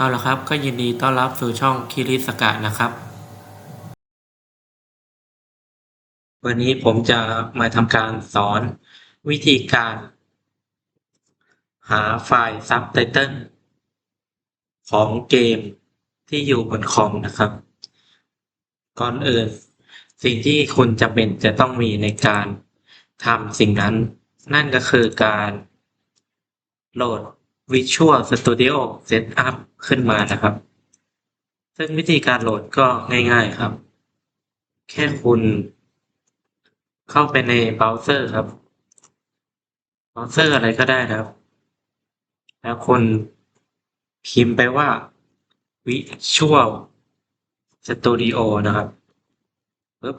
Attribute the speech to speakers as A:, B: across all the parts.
A: เอาละครับก็ยินดีต้อนรับสู่ช่องคิริสกะนะครับ วันนี้ผมจะมาทำการสอนวิธีการ หาไฟล์ซับไตเติลของเกมที่อยู่บนคอมนะครับ ก่อนอื่น สิ่งที่คุณจำเป็นจะต้องมีในการทำสิ่งนั้น นั่นก็คือการโหลด Visual Studio Setup ขึ้นมานะครับ ซึ่งวิธีการโหลดก็ง่าย ๆครับ แค่คุณเข้าไปในเบราว์เซอร์ครับ เบราว์เซอร์อะไรก็ได้นะครับ แล้วคุณพิมพ์ไปว่า Visual Studio นะครับปึ๊บ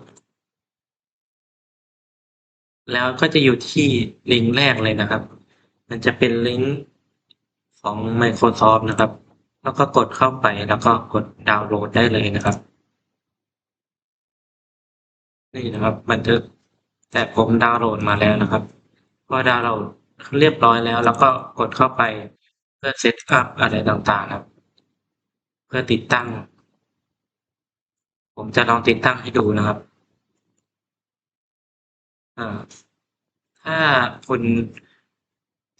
A: แล้วก็จะอยู่ที่ลิงก์แรกเลยนะครับ มันจะเป็นลิงก์ของ Microsoft นะครับ แล้วก็กดเข้าไปแล้วก็กดดาวน์โหลดได้เลยนะครับ นี่นะครับบันทึกแต่ผมดาวน์โหลดมาแล้วนะครับพอดาวน์โหลดเรียบร้อยแล้ว แล้วก็กดเข้าไปเพื่อเซตอัพอะไรต่างๆครับ เพื่อติดตั้ง ผมจะลองติดตั้งให้ดูนะครับถ้าคุณ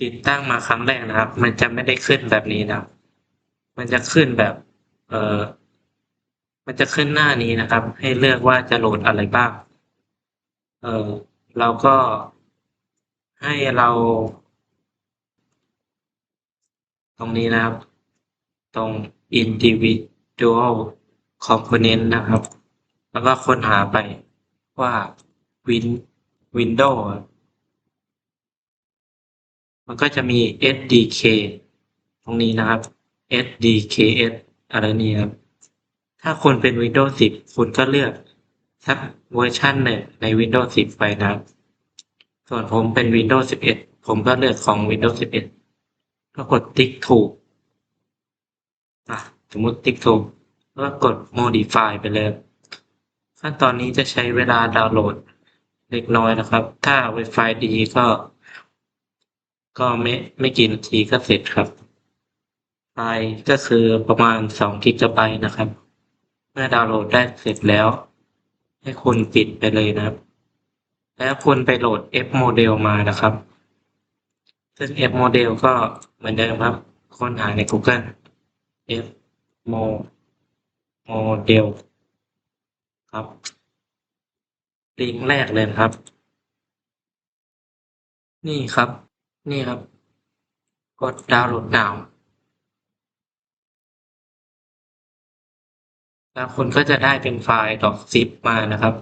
A: ติดตั้งมาครั้งแรกนะครับ มันจะไม่ได้ขึ้นแบบนี้นะครับ มันจะขึ้นแบบ เอ่อมันจะขึ้นหน้านี้นะครับ ให้เลือกว่าจะโหลดอะไรบ้าง เออเราก็ให้เรา ตรงนี้นะครับ ตรง individual component นะครับ แล้วก็ค้นหาไปว่า win windows มันก็จะมี SDK ตรงนี้นะครับ SDKS อะไรนี่ครับ ถ้าคุณเป็น Windows 10 คุณก็เลือกสักเวอร์ชันหนึ่งใน Windows 10 ไปนะครับ ส่วนผมเป็น Windows 11 ผมก็เลือกของ Windows 11 ก็กดติ๊กถูกอะสมมติติ๊กถูกแล้วก็กด modify ไปเลย ขั้นตอนนี้จะใช้เวลาดาวน์โหลดเล็กน้อยนะครับ ถ้า Wi-Fi ดีก็ ก็ไม่ไม่กี่นาทีก็เสร็จครับ ไฟล์ก็คือประมาณ2กิกะไบต์นะครับ เมื่อดาวน์โหลดได้เสร็จแล้ว ให้คุณปิดไปเลยนะครับ แล้วคุณไปโหลด F model มานะครับ ซึ่ง F model ก็เหมือนเดิมครับ ค้นหาใน Google F m o d e l ครับลิงก์แรกเลยครับ นี่ครับ นี่ครับ กดดาวน์โหลด now แล้วคุณก็จะได้เป็นไฟล์ .zip มานะครับ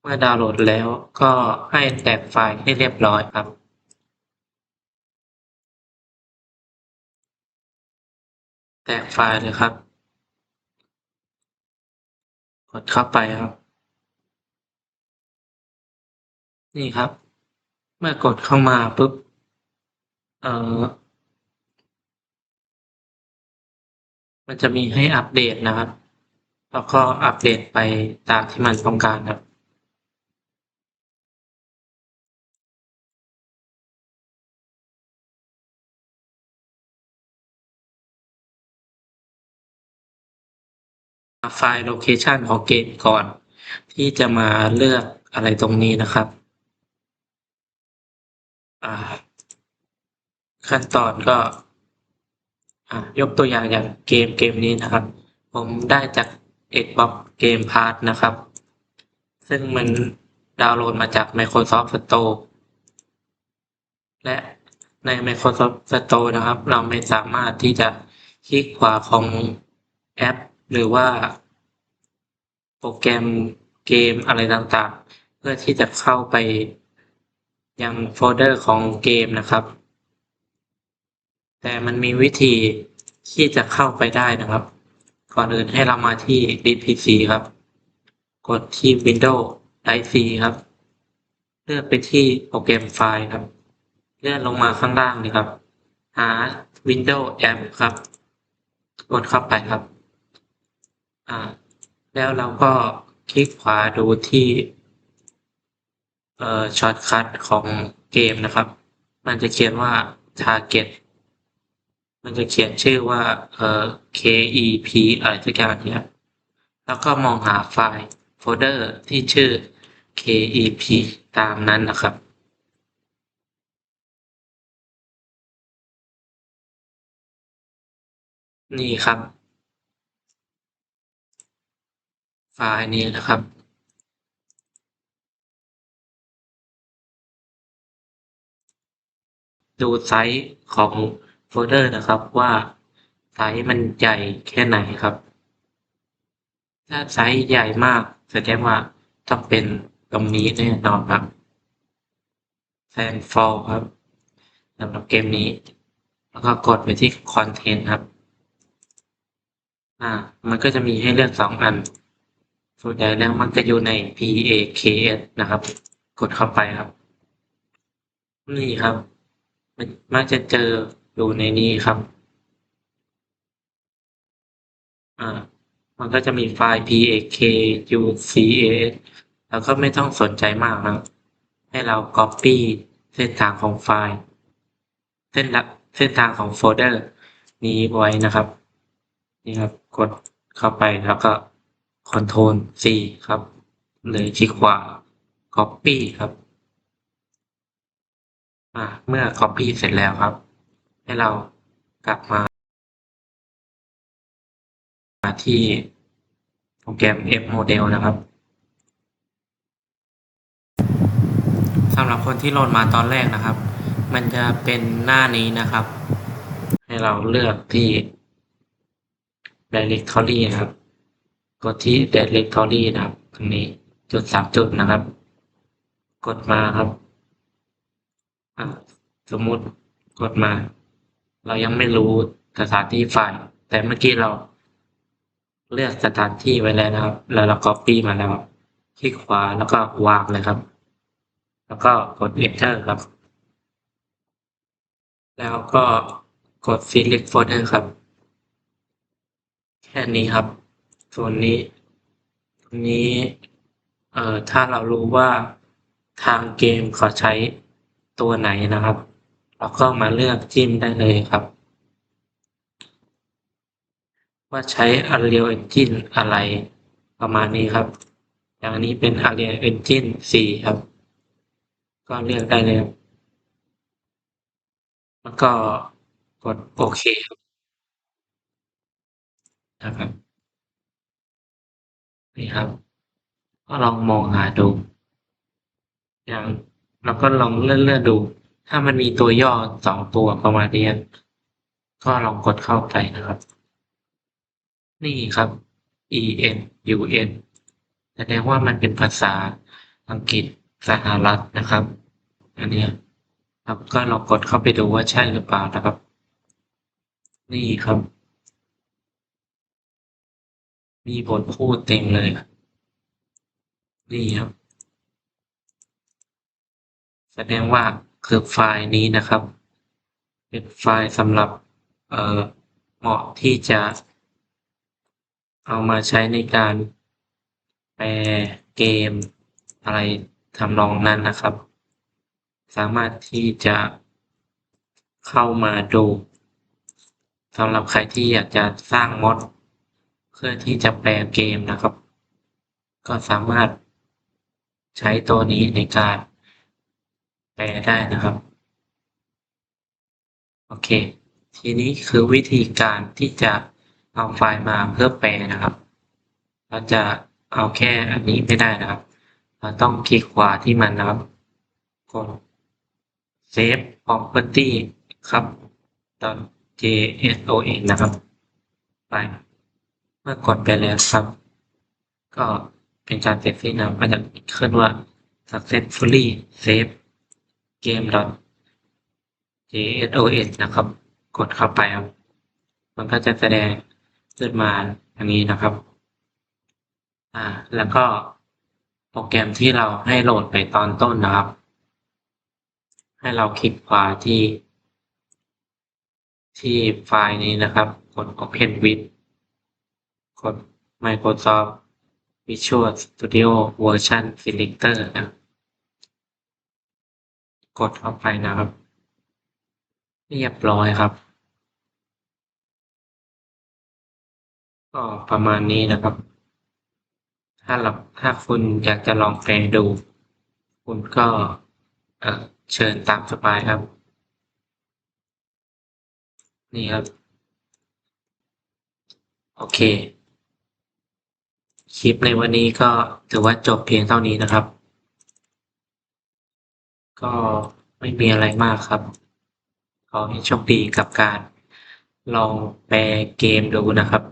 A: เมื่อดาวน์โหลดแล้วก็ให้แตกไฟล์ให้เรียบร้อยครับแตกไฟล์เลยครับ กดเข้าไปครับ นี่ครับ เมื่อกดเข้ามาปุ๊บ เอ่อมันจะมีให้อัปเดตนะครับ แล้วก็อัปเดตไปตามที่มันต้องการครับไฟล์โลเคชันของเกมก่อน ที่จะมาเลือกอะไรตรงนี้นะครับ ขั้นตอนก็ยกตัวอย่างอย่างเกมเกมนี้นะครับ ผมได้จาก Xbox Game Pass นะครับ ซึ่งมันดาวน์โหลดมาจาก Microsoft Store และใน Microsoft Store นะครับ เราไม่สามารถที่จะคลิกขวาของแอป หรือว่า โปรแกรมเกมอะไรต่างๆ เพื่อที่จะเข้าไปยังโฟลเดอร์ของเกมนะครับ แต่มันมีวิธีที่จะเข้าไปได้นะครับ ก่อนอื่นให้เรามาที่ DPC ครับ กดที่ Windows Drive C ครับ เลือกไปที่โปรแกรมไฟล์ครับ เลื่อนลงมาข้างล่างนี่ครับ หา Windows App ครับ กดเข้าไปครับ อ่า แล้วเราก็คลิกขวาดูที่เอ่อช็อตคัทของเกมนะครับ มันจะเขียนว่า Target มันจะเขียนชื่อว่าเอ่อ KEP อะไรสักอย่างเนี่ยแล้วก็มองหาไฟล์โฟลเดอร์ที่ชื่อ KEP ตามนั้นนะครับนี่ครับ ไฟล์นี้นะครับ ดูไซส์ของ โฟลเดอร์นะครับว่าไซส์มันใหญ่แค่ไหนครับ ถ้าไซส์ใหญ่มากแสดงว่าต้องเป็นตรงนี้แน่นอนครับแซนฟอลครับสำหรับเกมนี้ แล้วก็กดไปที่คอนเทนต์ครับ อ่า มันก็จะมีให้เลือกสองอันส่วนใหญ่แล้วมันจะอยู่ใน PAKS นะครับ กดเข้าไปครับ นี่ครับ มันมักจะเจอ อยู่ในนี้ครับอ่ามันก็จะมีไฟล์ PAKUCAS แล้วก็ไม่ต้องสนใจมากนะครับ ให้เรา Copy เส้นทางของไฟล์ เส้นละเส้นทางของโฟลเดอร์นี้ไว้นะครับ นี่ครับ กดเข้าไปแล้วก็ Ctrl C ครับเลยคลิกขวา Copy ครับอ่าเมื่อ Copy เสร็จแล้วครับ ให้เรากลับมามาที่โปรแกรม F Model นะครับสำหรับคนที่โหลดมาตอนแรกนะครับ มันจะเป็นหน้านี้นะครับ ให้เราเลือกที่ directory นะครับ กดที่ directory นะครับ ตรงนี้จุดสามจุดนะครับ กดมาครับสมมุติกดมา เรายังไม่รู้สถานที่ไฟล์ แต่เมื่อกี้เราเลือกสถานที่ไว้แล้วนะครับ แล้วเรา copy มาแล้วคลิกขวาแล้วก็วางเลยครับ แล้วก็กด enter ครับ แล้วก็กด select folder ครับ แค่นี้ครับ ส่วนนี้ตรงนี้เอ่อถ้าเรารู้ว่าทางเกมเขาใช้ตัวไหนนะครับ เราก็มาเลือกจิ้มได้เลยครับ ว่าใช้ Unreal Engine อะไรประมาณนี้ครับ อย่างนี้เป็น Unreal Engine 4 ครับ ก็เลือกได้เลย แล้วก็กดโอเคครับนะครับนี่ครับ ก็ลองมองหาดู อย่างเราก็ลองเลื่อนๆดู ถ้ามันมีตัวย่อสองตัวประมาณนี้ก็ลองกดเข้าไปนะครับ นี่ครับ E N U N แสดงว่ามันเป็นภาษาอังกฤษสหรัฐนะครับ อันนี้ครับก็ลองกดเข้าไปดูว่าใช่หรือเปล่านะครับ นี่ครับ มีบทพูดเต็มเลย นี่ครับ แสดงว่า คือไฟล์นี้นะครับ เป็นไฟล์สำหรับเออเหมาะที่จะเอามาใช้ในการแปลเกมอะไรทำนองนั้นนะครับ สามารถที่จะเข้ามาดูสำหรับใครที่อยากจะสร้างมอดเพื่อที่จะแปลเกมนะครับ ก็สามารถใช้ตัวนี้ในการ แปลได้นะครับ โอเค ทีนี้คือวิธีการที่จะเอาไฟล์มาเพื่อแปลนะครับ เราจะเอาแค่อันนี้ไม่ได้นะครับ เราต้องคลิกขวาที่มันนะครับกด save property ครับ .json นะครับ ไป เมื่อกดไปแล้วครับ ก็เป็นการเสร็จสิ้นนะมันจะขึ้นว่า successfully save game .json นะครับ กดเข้าไปครับ มันก็จะแสดงขึ้นมาอย่างนี้นะครับ อ่า แล้วก็โปรแกรมที่เราให้โหลดไปตอนต้นนะครับ ให้เราคลิกขวาที่ ที่ไฟล์นี้นะครับ กด Open with กด Microsoft Visual Studio Version Selector นะ กดเข้าไปนะครับ เรียบร้อยครับ ก็ประมาณนี้นะครับ ถ้าหลับถ้าคุณอยากจะลองแปลดู คุณก็เชิญตามสบายครับ นี่ครับ โอเค คลิปในวันนี้ก็ถือว่าจบเพียงเท่านี้นะครับ ก็ไม่มีอะไรมากครับ ขอให้โชคดีกับการลองแปลเกมดูนะครับ